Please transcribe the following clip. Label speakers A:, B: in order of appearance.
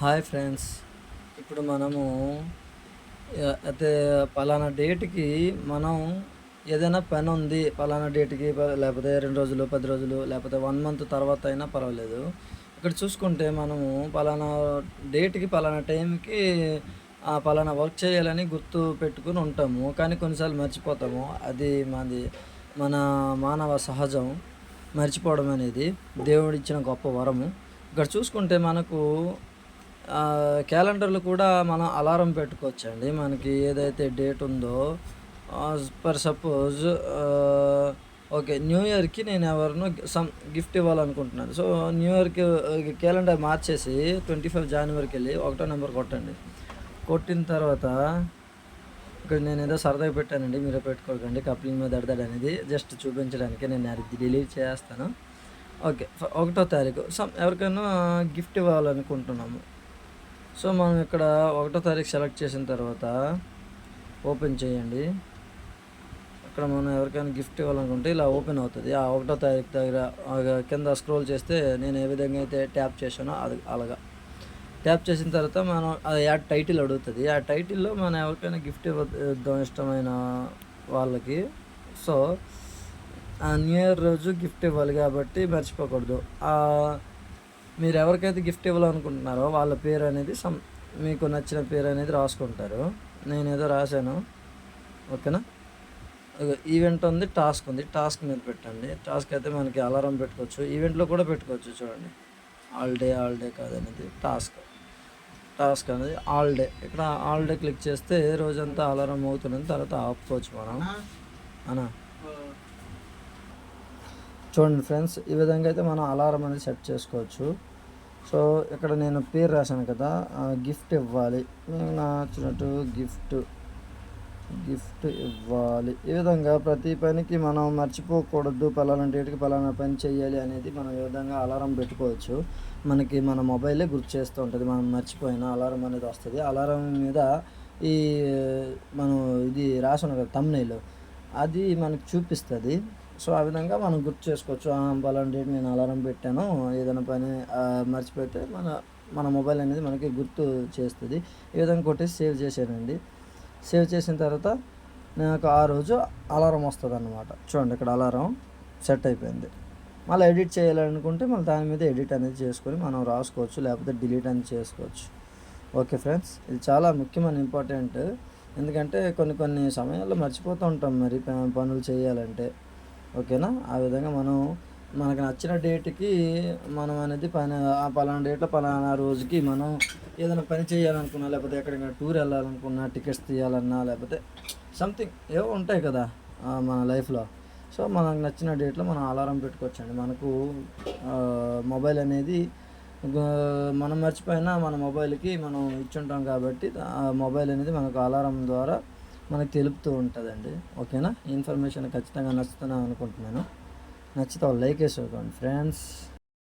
A: Hi friends. ఇప్పుడు మనము అయితే పలానా డేట్కి మనం ఏదైనా పని ఉంది పలానా డేట్కి లేకపోతే రెండు రోజులు పది రోజులు లేకపోతే వన్ మంత్ తర్వాత అయినా పర్వాలేదు. ఇక్కడ చూసుకుంటే మనము పలానా డేట్కి పలానా టైంకి ఆ పలానా వర్క్ చేయాలని గుర్తు పెట్టుకుని ఉంటాము. కానీ కొన్నిసార్లు మర్చిపోతాము. అది మాది మన మానవ సహజం మర్చిపోవడం అనేది దేవుడిచ్చిన గొప్ప వరము. ఇక్కడ చూసుకుంటే మనకు క్యాలెండర్లు కూడా మనం అలారం పెట్టుకోవచ్చండి. మనకి ఏదైతే డేట్ ఉందో పర్ సపోజ్ ఓకే న్యూ ఇయర్కి నేను ఎవరినో సమ్ గిఫ్ట్ ఇవ్వాలనుకుంటున్నాను. సో న్యూ ఇయర్కి క్యాలెండర్ మార్చేసి ట్వంటీ ఫైవ్ జనవరికి వెళ్ళి ఒకటో నెంబర్ కొట్టండి. కొట్టిన తర్వాత ఇక్కడ నేను ఏదో సరదాగా పెట్టానండి మీరే పెట్టుకోకండి కప్లింగ్ మీద అడతాడు అనేది జస్ట్ చూపించడానికి నేను అది డిలీట్ చేస్తాను. ఓకే ఒకటో తారీఖు. సమ్ ఎవరికైనా గిఫ్ట్ ఇవ్వాలనుకుంటున్నాము. సో మనం ఇక్కడ ఒకటో తారీఖు సెలెక్ట్ చేసిన తర్వాత ఓపెన్ చేయండి. ఇక్కడ మనం ఎవరికైనా గిఫ్ట్ ఇవ్వాలనుకుంటే ఇలా ఓపెన్ అవుతుంది. ఆ ఒకటో తారీఖు దగ్గర కింద స్క్రోల్ చేస్తే నేను ఏ విధంగా అయితే ట్యాప్ చేశానో అది అలాగా. ట్యాప్ చేసిన తర్వాత మనం అది యాడ్ టైటిల్ అడుగుతుంది. ఆ టైటిల్లో మనం ఎవరికైనా గిఫ్ట్ ఇవ్వద్దాం ఇష్టమైన వాళ్ళకి. సో ఆ న్యూ ఇయర్ రోజు గిఫ్ట్ ఇవ్వాలి కాబట్టి మర్చిపోకూడదు. మీరు ఎవరికైతే గిఫ్ట్ ఇవ్వాలనుకుంటున్నారో వాళ్ళ పేరు అనేది సమ్ మీకు నచ్చిన పేరు అనేది రాసుకుంటారు. నేను ఏదో రాశాను. ఓకేనా? ఈవెంట్ ఉంది టాస్క్ ఉంది. టాస్క్ మీద పెట్టండి. టాస్క్ అయితే మనకి అలారం పెట్టుకోవచ్చు. ఈవెంట్లో కూడా పెట్టుకోవచ్చు చూడండి. ఆల్ డే ఆల్ డే కాదనేది టాస్క్ టాస్క్ అనేది ఆల్ డే ఇక్కడ ఆల్ డే క్లిక్ చేస్తే రోజంతా అలారం అవుతున్నది తర్వాత ఆపుకోవచ్చు మనం. అనా? చూడండి ఫ్రెండ్స్ ఈ విధంగా అయితే మనం అలారం అనేది సెట్ చేసుకోవచ్చు. సో ఇక్కడ నేను పేరు రాశాను కదా గిఫ్ట్ ఇవ్వాలి. నేను నచ్చినట్టు గిఫ్ట్ గిఫ్ట్ ఇవ్వాలి. ఈ విధంగా ప్రతి పనికి మనం మర్చిపోకూడదు పలానా డేట్కి పలానా పని చేయాలి అనేది మనం ఈ విధంగా అలారం పెట్టుకోవచ్చు. మనకి మన మొబైలే గుర్తు చేస్తూ ఉంటుంది మనం మర్చిపోయిన అలారం అనేది వస్తుంది. అలారం మీద ఈ మనం ఇది రాసిన కదా తమ్నైల్ అది మనకు చూపిస్తుంది. సో ఆ విధంగా మనం గుర్తు చేసుకోవచ్చు. ఆ, పలానా డేట్ నేను అలారం పెట్టాను. ఏదైనా పని మర్చిపోతే మన మన మొబైల్ అనేది మనకి గుర్తు చేస్తుంది. ఈ విధంగా కొట్టేసి సేవ్ చేసానండి సేవ్ చేసిన తర్వాత నాకు ఆ రోజు అలారం వస్తుంది అన్నమాట చూడండి ఇక్కడ అలారం సెట్ అయిపోయింది. మళ్ళీ ఎడిట్ చేయాలనుకుంటే మళ్ళీ దాని మీద ఎడిట్ అనేది చేసుకొని మనం రాసుకోవచ్చు. లేకపోతే డిలీట్ అనేది చేసుకోవచ్చు. ఓకే ఫ్రెండ్స్ ఇది చాలా ముఖ్యమైన ఇంపార్టెంట్. ఎందుకంటే కొన్ని కొన్ని సమయాల్లో మర్చిపోతూ ఉంటాం మరి ప- పనులు చేయాలంటే. ఓకేనా? ఆ విధంగా మనం మనకు నచ్చిన డేట్కి మనం అనేది పని పలానా డేట్లో పలానా రోజుకి మనం ఏదైనా పని చేయాలనుకున్నా లేకపోతే ఎక్కడికైనా టూర్ వెళ్ళాలనుకున్నా టికెట్స్ తీయాలన్నా లేకపోతే సంథింగ్ ఏవో ఉంటాయి కదా మన లైఫ్లో. సో మనకు నచ్చిన డేట్లో మనం అలారం పెట్టుకోవచ్చండి. మనకు మొబైల్ అనేది మనం మర్చిపోయినా మన మొబైల్కి మనం ఇచ్చుంటాం కాబట్టి ఆ మొబైల్ అనేది మనకు అలారం ద్వారా మనకు తెలుపుతూ ఉంటుందండి. ఓకేనా? ఇన్ఫర్మేషన్ ఖచ్చితంగా నచ్చుతున్నాను అనుకుంటున్నాను. నచ్చితే లైక్ వేసుకోండి ఫ్రెండ్స్.